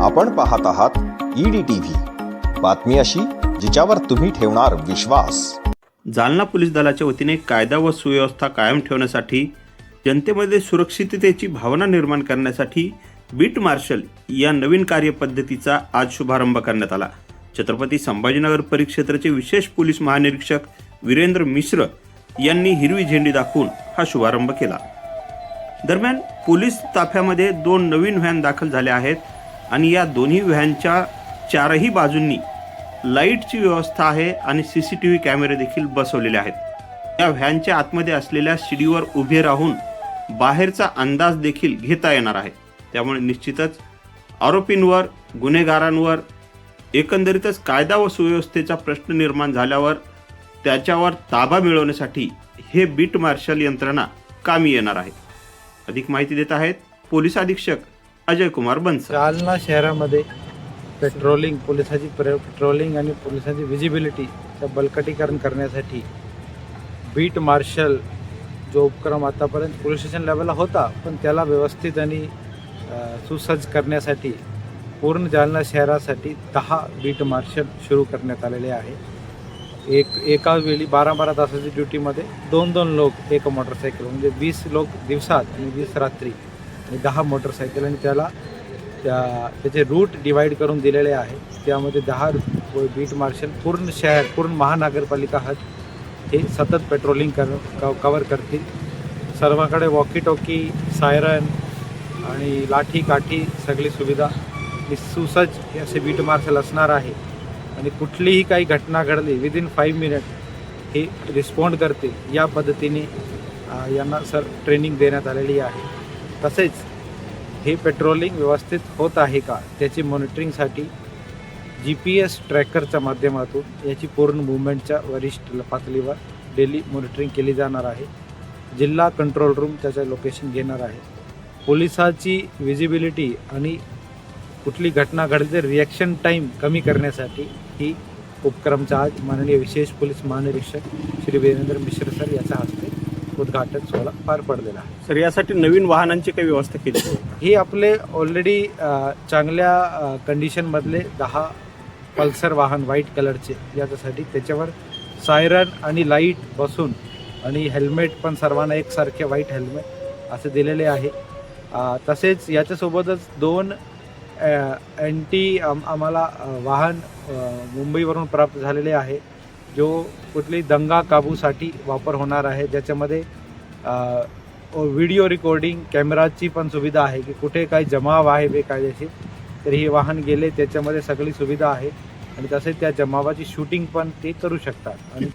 आपण पाहत आहात ईडी टीव्ही बातमी अशी जिच्यावर तुम्ही ठेवणार विश्वास. जालना पोलीस दलाच्या वतीने कायदा व सुव्यवस्था कायम ठेवण्यासाठी जनतेमध्ये सुरक्षिततेची भावना निर्माण करण्यासाठी बीट मार्शल या नवीन कार्यपद्धतीचा आज शुभारंभ करण्यात आला. छत्रपती संभाजीनगर परिक्षेत्राचे विशेष पोलीस महानिरीक्षक वीरेंद्र मिश्र यांनी हिरवी झेंडी दाखवून हा शुभारंभ केला. दरम्यान पोलीस ताफ्यामध्ये दोन नवीन व्हॅन दाखल झाल्या आहेत. आणि या दोन्ही व्हॅनच्या चारही बाजूंनी लाईटची व्यवस्था आहे आणि सी सी टी व्ही कॅमेरे देखील बसवलेले आहेत. या व्हॅनच्या आतमध्ये असलेल्या शिडीवर उभे राहून बाहेरचा अंदाज देखील घेता येणार आहे. त्यामुळे निश्चितच आरोपींवर गुन्हेगारांवर एकंदरीतच कायदा व सुव्यवस्थेचा प्रश्न निर्माण झाल्यावर त्याच्यावर ताबा मिळवण्यासाठी हे बीट मार्शल यंत्रणा कामी येणार आहे. अधिक माहिती देत आहेत पोलीस अधीक्षक अजय कुमार बन्सल जालना शहरामध्ये पेट्रोलिंग पोलिसाची पेट्रोलिंग आणि पोलिसांची विजिबिलिटीचं बलकटीकरण करण्यासाठी बीट मार्शल जो उपक्रम आतापर्यंत पोलीस स्टेशन लेवलला होता पण त्याला व्यवस्थित आणि सुसज्ज करण्यासाठी पूर्ण जालना शहरासाठी दहा बीट मार्शल सुरू करण्यात आलेले आहे. एक एका वेळी बारा बारा तासाच्या ड्युटीमध्ये दोन दोन लोक एक मोटरसायकल म्हणजे वीस लोक दिवसात आणि वीस रात्री आणि दहा मोटरसायकल आणि त्याला त्या त्याचे रूट डिवाईड करून दिलेले आहे. त्यामध्ये दहा बीट मार्शल. पूर्ण शहर पूर्ण महानगरपालिका हद हे सतत पेट्रोलिंग कर कवर करतील. सर्वाकडे वॉकी टॉकी सायरन आणि लाठी काठी सगळी सुविधा. ही सुसज्ज हे असे बीट मार्शल असणार आहे. आणि कुठलीही काही घटना घडली विदिन फाईव्ह मिनिट हे रिस्पॉन्ड करते या पद्धतीने यांना सर ट्रेनिंग देण्यात आलेली आहे. तसेच हे पेट्रोलिंग व्यवस्थित होत आहे का त्याची मॉनिटरिंगसाठी जी पी एस ट्रॅकरच्या माध्यमातून याची पूर्ण मुवमेंटच्या वरिष्ठ पातळीवर डेली मॉनिटरिंग केली जाणार आहे. जिल्हा कंट्रोल रूम त्याचं लोकेशन घेणार आहे. पोलिसाची विजिबिलिटी आणि कुठली घटना घडली रिॲक्शन टाईम कमी करण्यासाठी ही उपक्रमचा आज माननीय विशेष पोलीस महानिरीक्षक श्री वीरेंद्र मिश्र सर याच्या हस्ते उद्घाटन सोहळा पार पडलेला आहे. सर यासाठी नवीन वाहनांची काही व्यवस्था केली ही आपले ऑलरेडी चांगल्या कंडिशनमधले दहा पल्सर वाहन व्हाईट कलरचे याच्यासाठी त्याच्यावर सायरन आणि लाइट बसून आणि हेल्मेट पण सर्वांना एकसारखे व्हाईट हेल्मेट असे दिलेले आहे. तसेच याच्यासोबतच दोन अँटी आम्हाला वाहन मुंबईवरून प्राप्त झालेले आहे. जो कुठली दंगा काबूसाठी वापर होणार आहे ज्याच्यामध्ये व्हिडिओ रेकॉर्डिंग कॅमेराची पण सुविधा आहे की कुठे काही जमाव आहे बेकायदेशीर तर हे वाहन गेले त्याच्यामध्ये सगळी सुविधा आहे. आणि तसेच त्या जमावाची शूटिंग पण ते करू शकतात. आणि